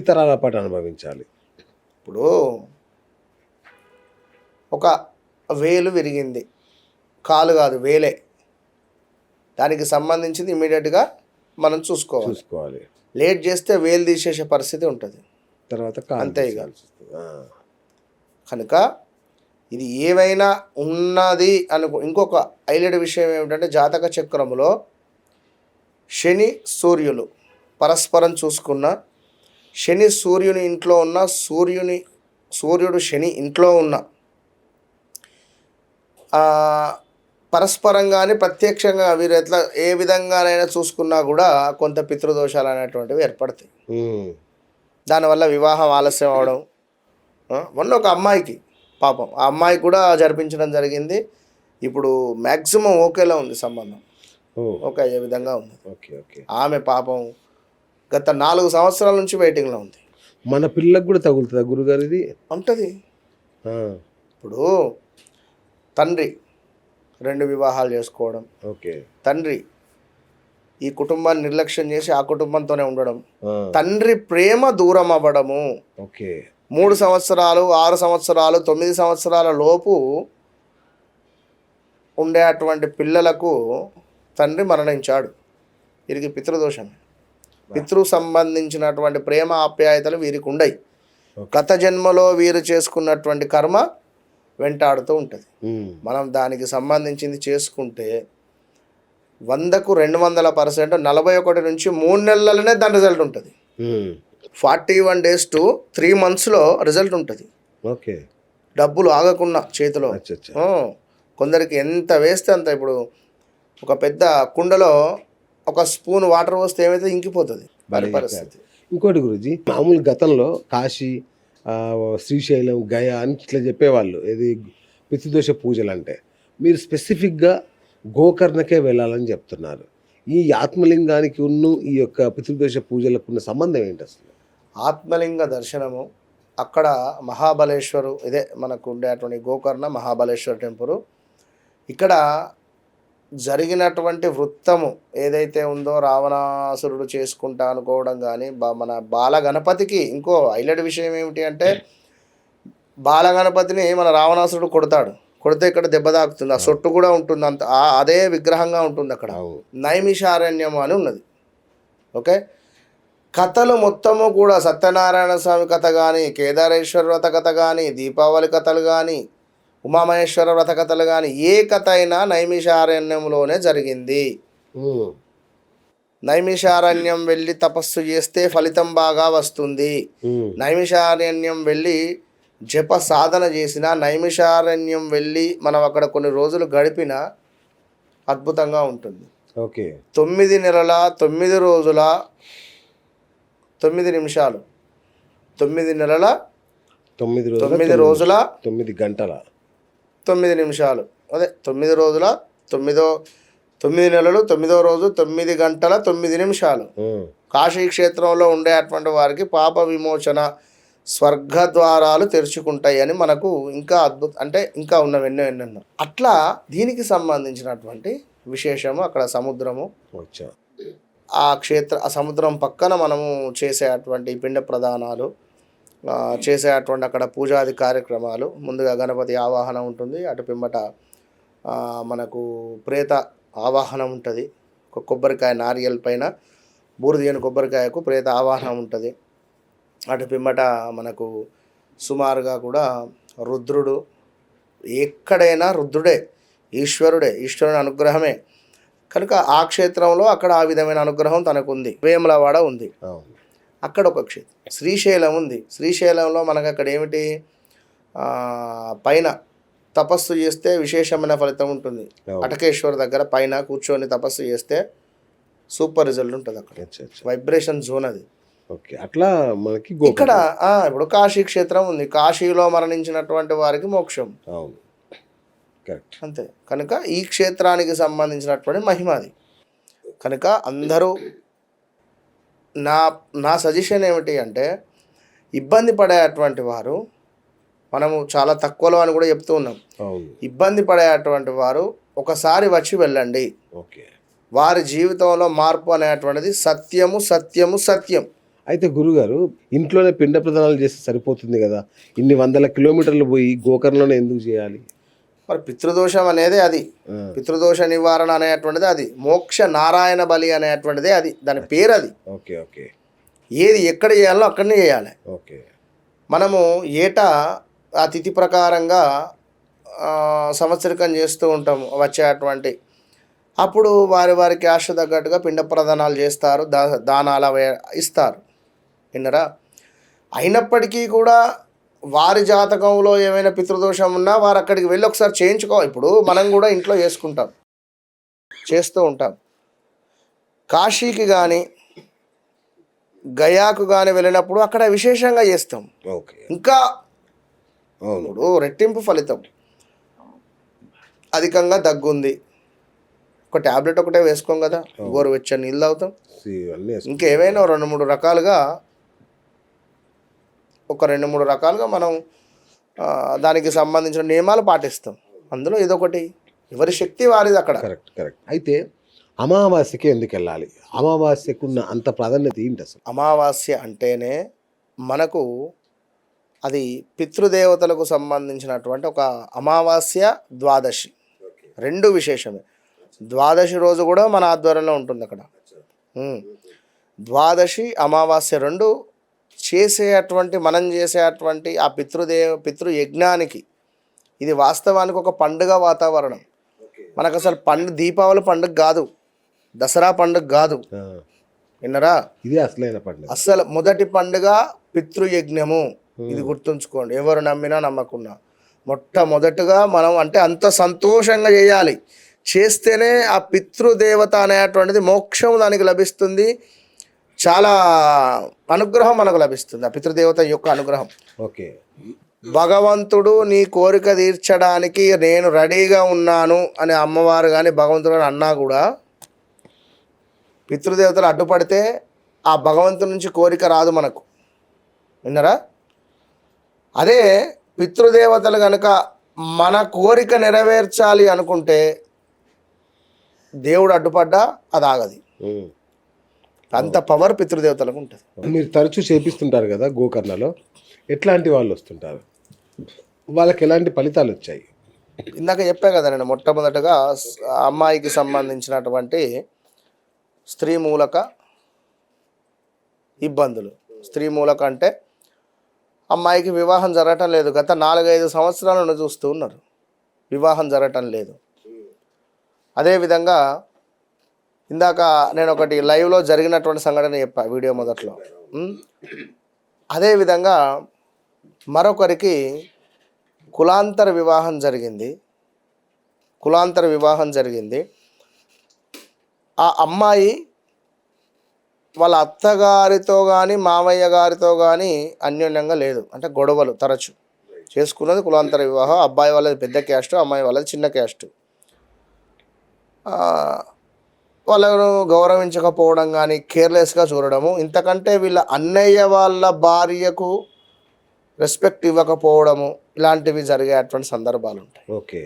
తరాల పాటు అనుభవించాలి. ఇప్పుడు ఒక వేలు విరిగింది. కాలు కాదు వేలే. దానికి సంబంధించింది ఇమీడియట్గా మనం చూసుకోవాలి. చూసుకోవాలి. లేట్ చేస్తే వేలు తీసేసే పరిస్థితి ఉంటుంది. తర్వాత కాలు అంతే ఇక. కనుక ఇది ఏవైనా ఉన్నది అనుకో ఇంకొక హైలైట్ విషయం ఏమిటంటే జాతక చక్రములో శని సూర్యులు పరస్పరం చూసుకున్న శని సూర్యుని ఇంట్లో ఉన్న సూర్యుని సూర్యుడు శని ఇంట్లో ఉన్న పరస్పరంగానే ప్రత్యక్షంగా వీరు ఎట్లా ఏ విధంగానైనా చూసుకున్నా కూడా కొంత పితృదోషాలు అనేటువంటివి ఏర్పడతాయి. దానివల్ల వివాహం ఆలస్యం అవడం మొన్న ఒక అమ్మాయికి పాపం. ఆ అమ్మాయి కూడా జరిపించడం జరిగింది. ఇప్పుడు మ్యాక్సిమం ఓకేలా ఉంది సంబంధం. ఓకే అయ్యే విధంగా ఉంది. Okay okay. ఆమె పాపం గత నాలుగు సంవత్సరాల నుంచి వెయిటింగ్లో ఉంది. మన పిల్లలకు కూడా తగులుతుందా గురుగారు ఇది ఉంటుంది ఇప్పుడు తండ్రి రెండు వివాహాలు చేసుకోవడం. ఓకే. తండ్రి ఈ కుటుంబాన్ని నిర్లక్ష్యం చేసి ఆ కుటుంబంతోనే ఉండడం. తండ్రి ప్రేమ దూరం అవ్వడము. ఓకే. మూడు సంవత్సరాలు ఆరు సంవత్సరాలు తొమ్మిది సంవత్సరాల లోపు ఉండే అటువంటి పిల్లలకు తండ్రి మరణించాడు. వీరికి పితృదోషం పితృ సంబంధించినటువంటి ప్రేమ ఆప్యాయతలు వీరికి ఉండయి. గత జన్మలో వీరు చేసుకున్నటువంటి కర్మ వెంటాడుతూ ఉంటుంది. మనం దానికి సంబంధించింది చేసుకుంటే వందకు రెండు వందల పర్సెంట్ నలభై ఒకటి నుంచి మూడు నెలలనే దాని రిజల్ట్ ఉంటుంది. Forty one days to three మంత్స్లో రిజల్ట్ ఉంటుంది. ఓకే. డబ్బులు ఆగకుండా చేతిలో. కొందరికి ఎంత వేస్తే అంత. ఇప్పుడు ఒక పెద్ద కుండలో ఒక స్పూన్ వాటర్ పోస్తే ఏమైతే ఇంకిపోతుంది పరిస్థితి ఇంకోటి గురుజీ మామూలు గతంలో కాశీ శ్రీశైలం గయ అని ఇట్లా చెప్పేవాళ్ళు. ఇది పితృదోష పూజలు అంటే మీరు స్పెసిఫిక్గా గోకర్ణకే వెళ్ళాలని చెప్తున్నారు. ఈ ఆత్మలింగానికి ఉన్న ఈ యొక్క పితృదోష పూజలకు ఉన్న సంబంధం ఏంటి అసలు? ఆత్మలింగ దర్శనము అక్కడ మహాబలేశ్వరు ఇదే మనకు ఉండేటువంటి గోకర్ణ మహాబలేశ్వర టెంపుల్. ఇక్కడ జరిగినటువంటి వృత్తము ఏదైతే ఉందో రావణాసురుడు చేసుకుంటా అనుకోవడం కానీ బా- మన బాల గణపతికి ఇంకో హైలైట్ విషయం ఏమిటి అంటే బాల గణపతిని మన రావణాసురుడు కొడతాడు. కొడితే ఇక్కడ దెబ్బ తాకుతుంది. ఆ సొట్టు కూడా ఉంటుంది. అంత అదే విగ్రహంగా ఉంటుంది అక్కడ. నైమిషారణ్యము అని ఉన్నది. ఓకే? కథలు మొత్తము కూడా సత్యనారాయణ స్వామి కథ కానీ కేదారేశ్వర వ్రత కథ కానీ దీపావళి కథలు కానీ ఉమామహేశ్వర వ్రత కథలు కానీ ఏ కథ అయినా నైమిషారణ్యంలోనే జరిగింది. నైమిషారణ్యం వెళ్ళి తపస్సు చేస్తే ఫలితం బాగా వస్తుంది. నైమిషారణ్యం వెళ్ళి జప సాధన చేసిన నైమిషారణ్యం వెళ్ళి మనం అక్కడ కొన్ని రోజులు గడిపిన అద్భుతంగా ఉంటుంది. ఓకే. తొమ్మిది నెలల తొమ్మిది రోజుల తొమ్మిది నిమిషాలు. తొమ్మిది నెలల తొమ్మిది తొమ్మిది రోజుల తొమ్మిది గంటల. తొమ్మిది నిమిషాలు. అదే తొమ్మిది రోజుల? తొమ్మిదో తొమ్మిది నెలలు తొమ్మిదో రోజు తొమ్మిది గంటల తొమ్మిది నిమిషాలు. కాశీ క్షేత్రంలో ఉండే అటువంటి వారికి పాప విమోచన స్వర్గ ద్వారాలు తెరుచుకుంటాయి అని మనకు ఇంకా అద్భుత అంటే ఇంకా ఉన్నవి ఎన్నో ఎన్నెన్నో అట్లా దీనికి సంబంధించినటువంటి విశేషము అక్కడ సముద్రము. వచ్చా. ఆ క్షేత్ర ఆ సముద్రం పక్కన మనము చేసేటువంటి పిండ ప్రదానాలు చేసే అటువంటి అక్కడ పూజాది కార్యక్రమాలు. ముందుగా గణపతి ఆవాహన ఉంటుంది. అటు పిమ్మట మనకు ప్రేత ఆవాహన ఉంటుంది. ఒక కొబ్బరికాయ నారియల్ పైన బూరిదియని కొబ్బరికాయకు ప్రేత ఆవాహన ఉంటుంది. అటు పిమ్మట మనకు సుమారుగా కూడా రుద్రుడు ఎక్కడైనా రుద్రుడే ఈశ్వరుడే ఈశ్వరుని అనుగ్రహమే. కనుక ఆ క్షేత్రంలో అక్కడ ఆ విధమైన అనుగ్రహం తనకుంది. వేములవాడ ఉంది. అక్కడ ఒక క్షేత్రం. శ్రీశైలం ఉంది. శ్రీశైలంలో మనకు అక్కడ ఏమిటి పైన తపస్సు చేస్తే విశేషమైన ఫలితం ఉంటుంది. అటకేశ్వర్ దగ్గర పైన కూర్చొని తపస్సు చేస్తే సూపర్ రిజల్ట్ ఉంటుంది అక్కడ. వైబ్రేషన్ జోన్ అది. ఓకే. అట్లా మనకి ఇక్కడ ఇప్పుడు కాశీ క్షేత్రం ఉంది. కాశీలో మరణించినటువంటి వారికి మోక్షం. అవును. కరెక్ట్. అంతే. కనుక ఈ క్షేత్రానికి సంబంధించినటువంటి మహిమ అది. కనుక అందరూ నా నా సజెషన్ ఏమిటి అంటే ఇబ్బంది పడేటువంటి వారు మనము చాలా తక్కువలో అని కూడా చెప్తూ ఉన్నాం. ఇబ్బంది పడేటువంటి వారు ఒకసారి వచ్చి వెళ్ళండి. ఓకే. వారి జీవితంలో మార్పు అనేటువంటిది సత్యము సత్యము సత్యం. అయితే గురుగారు ఇంట్లోనే పిండ ప్రదానాలు చేస్తే సరిపోతుంది కదా? ఇన్ని వందల కిలోమీటర్లు పోయి గోకర్ణలోనే ఎందుకు చేయాలి? మరి పితృదోషం అనేది అది. పితృదోష నివారణ అనేటువంటిది అది. మోక్ష నారాయణ బలి అనేటువంటిది అది. దాని పేరు అది ఓకే ఓకే. ఏది ఎక్కడ చేయాలో అక్కడనే చేయాలి. ఓకే. మనము ఏటా ఆ తిథి ప్రకారంగా సంవత్సరికం చేస్తూ ఉంటాము వచ్చేటువంటి. అప్పుడు వారి వారి క్యాష్ తగ్గట్టుగా పిండ ప్రదానాలు చేస్తారు దా దానాలు అవి ఇస్తారు. విన్నరా? అయినప్పటికీ కూడా వారి జాతకంలో ఏమైనా పితృదోషం ఉన్నా వారు అక్కడికి వెళ్ళి ఒకసారి చేయించుకో. ఇప్పుడు మనం కూడా ఇంట్లో చేసుకుంటాం. చేస్తూ ఉంటాం. కాశీకి కానీ గయాకు కానీ వెళ్ళినప్పుడు అక్కడ విశేషంగా చేస్తాం. ఓకే. ఇంకా అవును. ఇప్పుడు రెట్టింపు ఫలితం. అధికంగా దగ్గుంది. ఒక ట్యాబ్లెట్ ఒకటే వేసుకోం కదా. గోరువెచ్చని నీళ్ళు తాగుతాం. ఇంకేమైనా రెండు మూడు రకాలుగా ఒక రెండు మూడు రకాలుగా మనం దానికి సంబంధించిన నియమాలు పాటిస్తాం. అందులో ఇదొకటి ఎవరి శక్తి వారిది అక్కడ. Correct correct. అయితే అమావాస్యకి ఎందుకు వెళ్ళాలి? అమావాస్యకు ఉన్న అంత ప్రాధాన్యత ఏంటి అసలు? అమావాస్య అంటేనే మనకు అది పితృదేవతలకు సంబంధించినటువంటి ఒక అమావాస్య ద్వాదశి. రెండు విశేషమే. ద్వాదశి రోజు కూడా మన ఆధ్వర్యంలో ఉంటుంది అక్కడ. ద్వాదశి అమావాస్య రెండు చేసేటువంటి మనం చేసేటువంటి ఆ పితృదేవ పితృ యజ్ఞానికి ఇది వాస్తవానికి ఒక పండుగ వాతావరణం. మనకు అసలు పండుగ దీపావళి పండుగ కాదు. దసరా పండుగ కాదు. విన్నరా? ఇదే అసలైన పండుగ. అసలు మొదటి పండుగ పితృయజ్ఞము. ఇది గుర్తుంచుకోండి. ఎవరు నమ్మినా నమ్మకున్నా. మొట్టమొదటిగా మనం అంటే అంత సంతోషంగా చేయాలి. చేస్తేనే ఆ పితృదేవత అనేటువంటిది మోక్షం దానికి లభిస్తుంది. చాలా అనుగ్రహం మనకు లభిస్తుంది ఆ పితృదేవత యొక్క అనుగ్రహం. ఓకే. భగవంతుడు నీ కోరిక తీర్చడానికి నేను రెడీగా ఉన్నాను అని అమ్మవారు కానీ భగవంతుడు కానీ అన్నా కూడా పితృదేవతలు అడ్డుపడితే ఆ భగవంతుడి నుంచి కోరిక రాదు మనకు. విన్నరా? అదే పితృదేవతలు కనుక మన కోరిక నెరవేర్చాలి అనుకుంటే దేవుడు అడ్డుపడ్డా అది ఆగది. అంత పవర్ పితృదేవతలకు ఉంటుంది. మీరు తరచూ చేపిస్తుంటారు కదా గోకర్ణలో ఎట్లాంటి వాళ్ళు వస్తుంటారు? వాళ్ళకి ఎలాంటి ఫలితాలు వచ్చాయి? ఇందాక చెప్పా కదా నేను మొట్టమొదటగా అమ్మాయికి సంబంధించినటువంటి స్త్రీ మూలక ఇబ్బందులు. స్త్రీ మూలక అంటే అమ్మాయికి వివాహం జరగటం లేదు. గత నాలుగైదు సంవత్సరాల నుండి చూస్తూ ఉన్నారు. వివాహం జరగటం లేదు. అదేవిధంగా ఇందాక నేను ఒకటి లైవ్లో జరిగినటువంటి సంఘటన చెప్పా వీడియో మొదట్లో. అదేవిధంగా మరొకరికి కులాంతర వివాహం జరిగింది. కులాంతర వివాహం జరిగింది. ఆ అమ్మాయి వాళ్ళ అత్తగారితో కానీ మామయ్య గారితో కానీ అన్యోన్యంగా లేదు. అంటే గొడవలు తరచు. చేసుకున్నది కులాంతర వివాహం. అబ్బాయి వాళ్ళది పెద్ద క్యాస్ట్ అమ్మాయి వాళ్ళది చిన్న క్యాస్ట్ వాళ్ళను గౌరవించకపోవడం కానీ కేర్లెస్గా చూడడము ఇంతకంటే వీళ్ళ అన్నయ్య వాళ్ళ భార్యకు రెస్పెక్ట్ ఇవ్వకపోవడము ఇలాంటివి జరిగేటువంటి సందర్భాలు ఉంటాయి. ఓకే?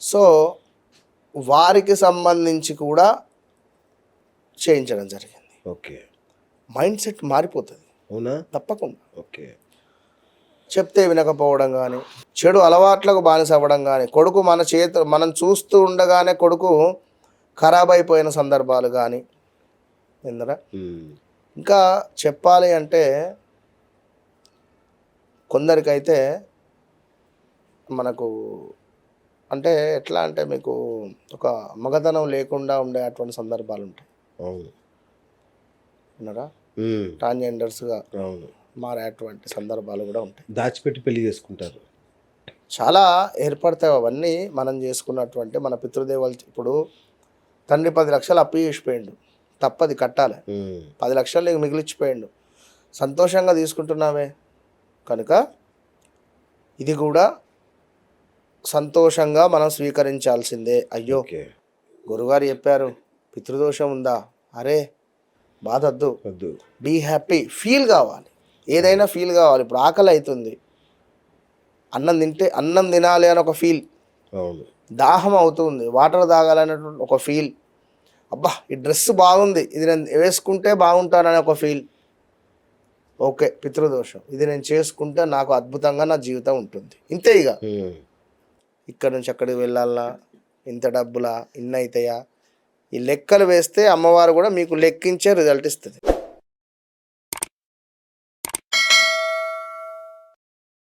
సో వారికి సంబంధించి కూడా చేయించడం జరిగింది. ఓకే. మైండ్ సెట్ మారిపోతుంది. అవునా? తప్పకుండా. ఓకే. చెప్తే వినకపోవడం కానీ చెడు అలవాట్లకు బానిస అవ్వడం కానీ కొడుకు మన చేత మనం చూస్తూ ఉండగానే కొడుకు ఖరాబ్ అయిపోయిన సందర్భాలు కానీ ఇందరా. ఇంకా చెప్పాలి అంటే కొందరికైతే మనకు అంటే ఎట్లా అంటే మీకు ఒక మగతనం లేకుండా ఉండే అటువంటి సందర్భాలు ఉంటాయి. అవును. విన్నారా ఉమ్. ట్రాన్జెండర్స్గా అవును. మారేటువంటి సందర్భాలు కూడా ఉంటాయి. దాచిపెట్టి పెళ్ళి చేసుకుంటారు. చాలా ఏర్పడతాయి అవన్నీ మనం చేసుకున్నటువంటి మన పితృదేవాలు. ఇప్పుడు తండ్రి పది లక్షలు అప్పు చేసిపోయిండు. తప్పది కట్టాలి. పది లక్షలు నీకు మిగిలిచ్చిపోయిండు. సంతోషంగా తీసుకుంటున్నావే. కనుక ఇది కూడా సంతోషంగా మనం స్వీకరించాల్సిందే. అయ్యో గురుగారు చెప్పారు పితృదోషం ఉందా? అరే బాధద్దు. వద్దు. బీ హ్యాపీ ఫీల్ కావాలి. ఏదైనా ఫీల్ కావాలి. ఇప్పుడు ఆకలి అవుతుంది. అన్నం తింటే అన్నం తినాలి అని ఒక ఫీల్ అవును. దాహం అవుతుంది వాటర్ తాగాలనేటువంటి ఒక ఫీల్. అబ్బా ఈ డ్రెస్ బాగుంది ఇది నేను వేసుకుంటే బాగుంటానని ఒక ఫీల్. ఓకే పితృదోషం. ఇది నేను చేసుకుంటే నాకు అద్భుతంగా నా జీవితం ఉంటుంది. ఇంతే ఇక. ఇక్కడ నుంచి అక్కడికి వెళ్ళాలనా ఇంత డబ్బులా? ఇన్ని అవుతాయా ఈ లెక్కలు వేస్తే అమ్మవారు కూడా మీకు లెక్కించే రిజల్ట్ ఇస్తుంది.